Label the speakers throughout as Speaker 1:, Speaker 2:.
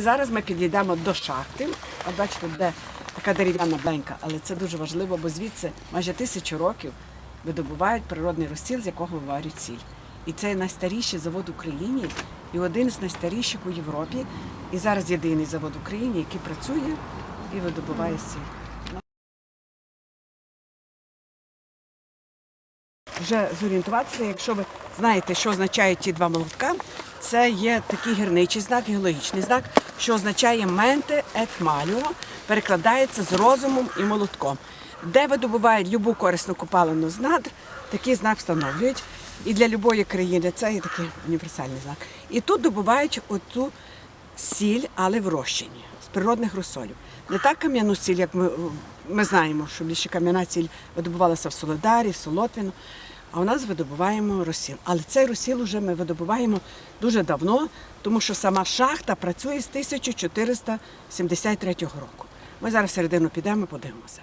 Speaker 1: І зараз ми підійдемо до шахти. От бачите, де така дерев'яна бленька, але це дуже важливо, бо звідси майже тисячу років видобувають природний розсіл, з якого виварюють сіль. І це найстаріший завод в Україні і один з найстаріших у Європі. І зараз єдиний завод в Україні, який працює і видобуває сіль. вже зорієнтуватися, якщо ви знаєте, що означають ті два молотка, це є такий гірничий знак, геологічний знак, що означає менте ет маліо, перекладається з розумом і молотком. Де видобувають любу корисну копалину з надр, такий знак встановлюють. І для любої країни це є такий універсальний знак. І тут добувають оту сіль, але в розчині з природних розсолів. Не так кам'яну сіль, як ми, ми знаємо, що більше кам'яна сіль видобувалася в Солодарі, в Солотвіну, а у нас видобуваємо розсіл. Але цей розсіл вже ми видобуваємо дуже давно, тому що сама шахта працює з 1473 року. Ми зараз середину підемо подивимося.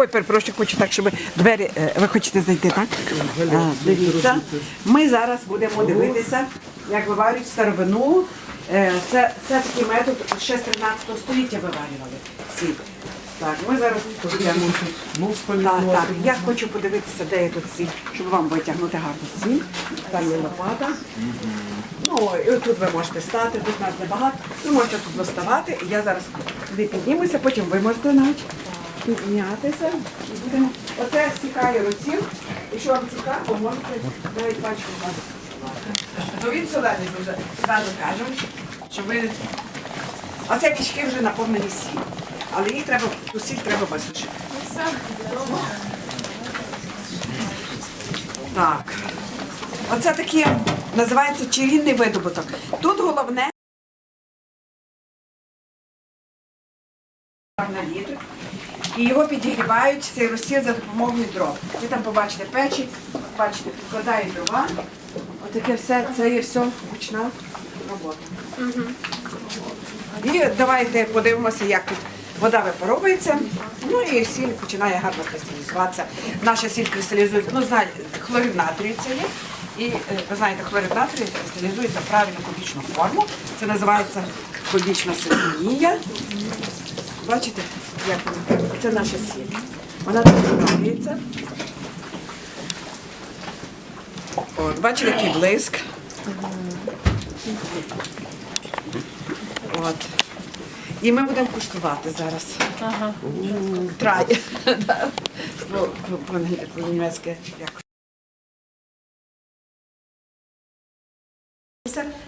Speaker 1: Ой, перепрошую, хочу так, щоб двері. е, Ви хочете зайти, так? А, дивіться. Ми зараз будемо дивитися, як виварюють старовину. Е, Це, це такий метод ще з 13 століття виварювали сіль. Так, ми зараз підемо. Так, так. Я хочу подивитися, де є тут сіль, щоб вам витягнути гарну сіль. Там є лопата. Ну, і тут ви можете стати, тут нас небагато. Ви можете тут доставати. Я зараз піднімуся, потім ви можете навіть піднятися. І будемо. Оце стікає розсіл. Якщо вам цікаво, можете навіть мати. Ну він солений дуже. Зразу кажемо, що ви. Оце кишки вже наповнені сіль. Але їх треба, ту сіль треба висушити. Так. Оце такі називається чарівний видобуток. Тут головне І його підігрівають цей розсіл за допомогою дров. Ви там побачите печі, бачите, підкладають дрова. Отаке все, це є все ручна робота. І давайте подивимося, як тут вода випаровується. Ну і сіль починає гарно кристалізуватися. Наша сіль кристалізується, ну знаєте, хлорид натрію це є. І е, ви знаєте, хлорид натрію кристалізується в правильну кубічну форму. Це називається кубічна синонія. Бачите, як вона? Це наша сіль. Вона тут випаровується. От, бачите, який блиск. От. І ми будемо куштувати зараз.
Speaker 2: Ага.
Speaker 1: Трай. По- по- по- По-німецьки як.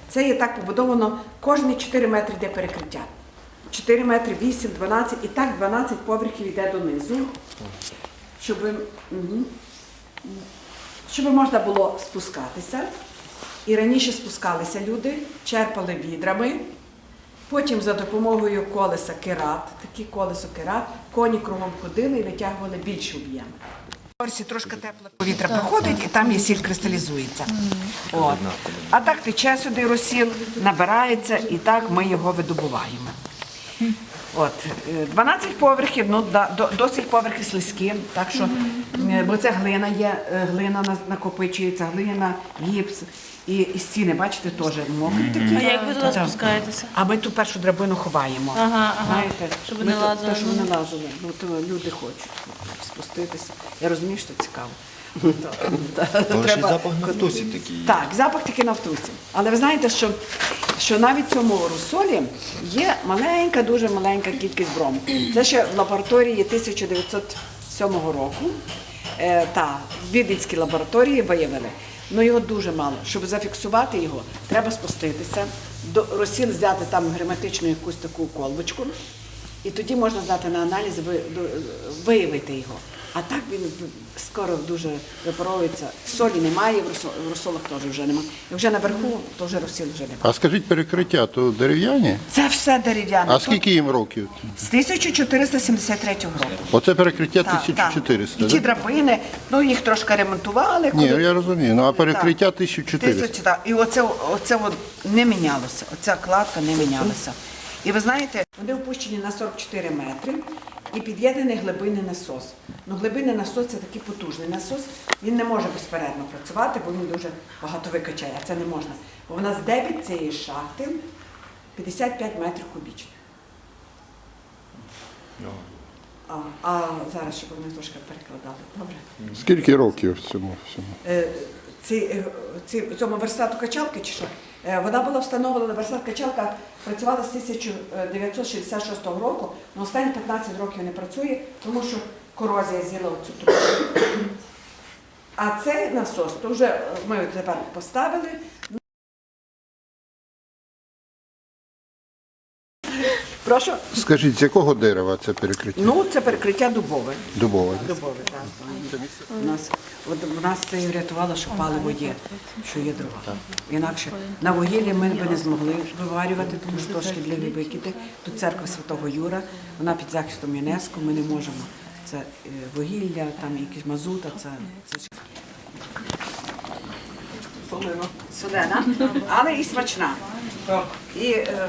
Speaker 1: Це є так побудовано, кожні 4 метри йде перекриття. 4 метри, 8, 12 і так 12 поверхів йде донизу, щоб, щоб можна було спускатися. І раніше спускалися люди, черпали відрами, потім за допомогою колеса керат, такі колесо керат, коні кругом ходили і витягували більші об'єми. В Орсі трошки тепле повітря проходить і там є сіль кристалізується. От. А так тече сюди розсіл, набирається і так ми його видобуваємо. От, е, 12 поверхів, ну да, до- досить поверхи слизькі, так що, е, бо це глина є, е, глина накопичується, глина, гіпс і, і стіни, бачите, теж мокрі такі.
Speaker 2: А як ви туди спускаєтеся?
Speaker 1: А ми ту першу драбину ховаємо.
Speaker 2: Ага, ага.
Speaker 1: Знаєте,
Speaker 2: Щоб не лазили.
Speaker 1: то, щоб не лазили. Ну, то люди хочуть спуститися. Я розумію, що це цікаво.
Speaker 3: Але запах нафтусі такий. є.
Speaker 1: Так, запах таки нафтусі. Але ви знаєте, що, що навіть в цьому розсолі є маленька, дуже маленька кількість брому. Це ще в лабораторії 1907 року. Е, та, в Віденській лабораторії виявили. Ну його дуже мало. Щоб зафіксувати його, треба спуститися, до розсіл взяти там герметичну якусь таку колбочку, і тоді можна здати на аналіз, ви- до- виявити його. А так він скоро дуже випаровується. Солі немає, в розсолах теж вже немає. І вже наверху, то вже розсіл вже немає.
Speaker 2: А скажіть, перекриття то дерев'яні?
Speaker 1: Це все дерев'яне.
Speaker 2: А скільки їм років?
Speaker 1: З 1473 року.
Speaker 2: Оце перекриття
Speaker 1: Так,
Speaker 2: 1400,
Speaker 1: так. І ті драбини, ну їх трошки ремонтували.
Speaker 2: Ні,
Speaker 1: коли-
Speaker 2: я розумію. Ну а перекриття 1400.
Speaker 1: Тисячі, так. І оце, оце от не мінялося, оця кладка не мінялася. І ви знаєте, вони опущені на 44 метри і під'єднаний глибинний насос. Ну, глибинний насос це такий потужний насос, він не може безперервно працювати, бо він дуже багато викачає, а це не можна. Бо в нас дебіт цієї шахти 55 метрів кубічних. А, а зараз, щоб вони трошки перекладали. Добре?
Speaker 2: Скільки років цьому всьому?
Speaker 1: Е, ці, е, ці, цьому верстату качалки чи що? Е, Вона була встановлена, верстат качалка працювала з 1966 року, але останні 15 років не працює, тому що корозія з'їла цю трубу. А цей насос, то вже е, ми тепер поставили. Прошу.
Speaker 2: Скажіть, з якого дерева це перекриття?
Speaker 1: Ну, це перекриття дубове.
Speaker 2: Дубове.
Speaker 1: Дубове, так. У нас, от у нас це і врятувало, що паливо є, що є дрова. Інакше на вугіллі ми б не змогли виварювати, тому що то шкідливі викиди. Тут церква Святого Юра, вона під захистом ЮНЕСКО, ми не можемо. Це е, вугілля, там якісь мазута, це, це ж- солена, але і смачна. І е,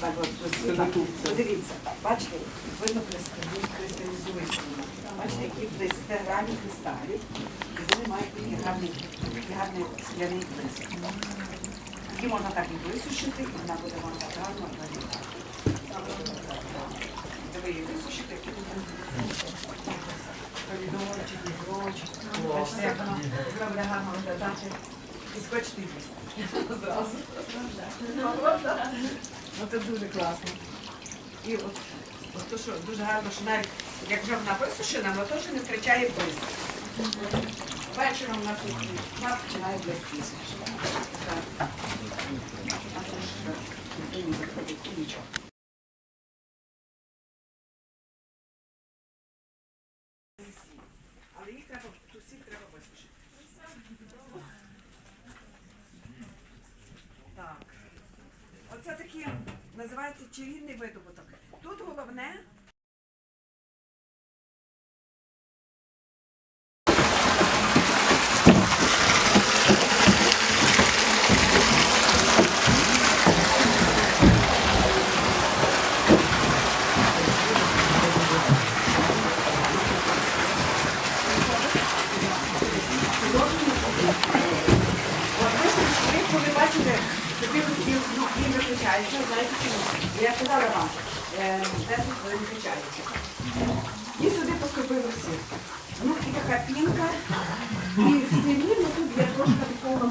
Speaker 1: так от, ось, подивіться, бачите, видно кристалізується. Бачите, які 10 грамів кристалів, і вони мають такий гарний, такий гарний скляний блиск. Які можна так і висушити, і вона буде вам так гарно виглядати. Ви її висушите, які помідорчики, грочки. Бачите, як вона вона буде гарно виглядати. І їсти. Зразу. Ну це дуже класно. І от, от то, що дуже гарно, що навіть як вже вона висушена, вона теж не втрачає блиск. Вечором на кухні вона починає блистіти. А то ж, е. Але їх треба, усіх треба висушити. Так. Оце такий називається чарівний видобуток. Тут головне. От ви ж ви коли бачите, такий розділ, ну, він виключається, знаєте чому? Я казала вам, е, 10 хвилин виключається. І сюди поступив розсіл. Ну і така пінка. І рівно тут є трошки такого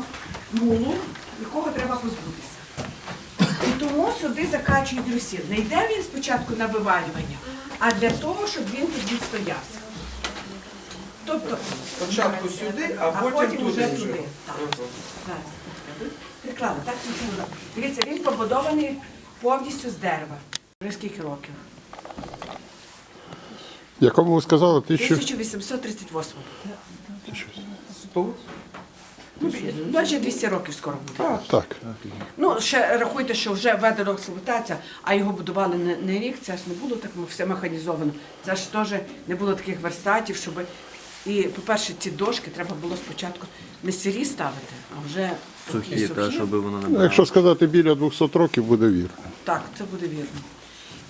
Speaker 1: мулу, якого треба позбутися. І тому сюди закачують розсіл. Не йде він спочатку на вивалювання, а для того, щоб він тут відстоявся. Тобто,
Speaker 4: Спочатку сюди, а
Speaker 1: а
Speaker 4: потім туди
Speaker 1: вже
Speaker 4: вже.
Speaker 1: туди. Так. Зараз. Приклали, так Дивіться, він побудований повністю з дерева. Вже скільки років?
Speaker 2: Якому ви сказали, тисячу?
Speaker 1: 1838.
Speaker 4: Сто?
Speaker 1: Ну, Майже 200 років скоро буде.
Speaker 2: Так.
Speaker 1: Ну, ще рахуйте, що вже введена експлуатація, а його будували не, не рік, це ж не було так все механізовано. Це ж теж не було таких верстатів, щоб. І, по-перше, ці дошки треба було спочатку не сирі ставити, а вже
Speaker 3: Сухі, та, щоб воно не
Speaker 2: Ну, Якщо сказати біля 200 років, буде вірно.
Speaker 1: Так, це буде вірно.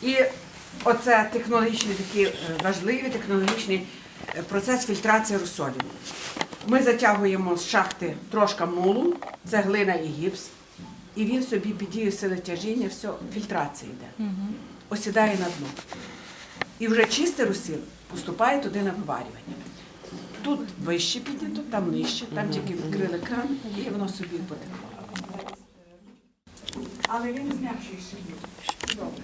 Speaker 1: І оце технологічний такий е, важливий технологічний е, процес фільтрації розсолів. Ми затягуємо з шахти трошки мулу, це глина і гіпс, і він собі під дією сили тяжіння, все, фільтрація йде. Осідає на дно. І вже чистий розсіл поступає туди на виварювання. Тут вище піднято, там нижче, там тільки відкрили кран, і воно собі потекло. Але він зм'якший Добре.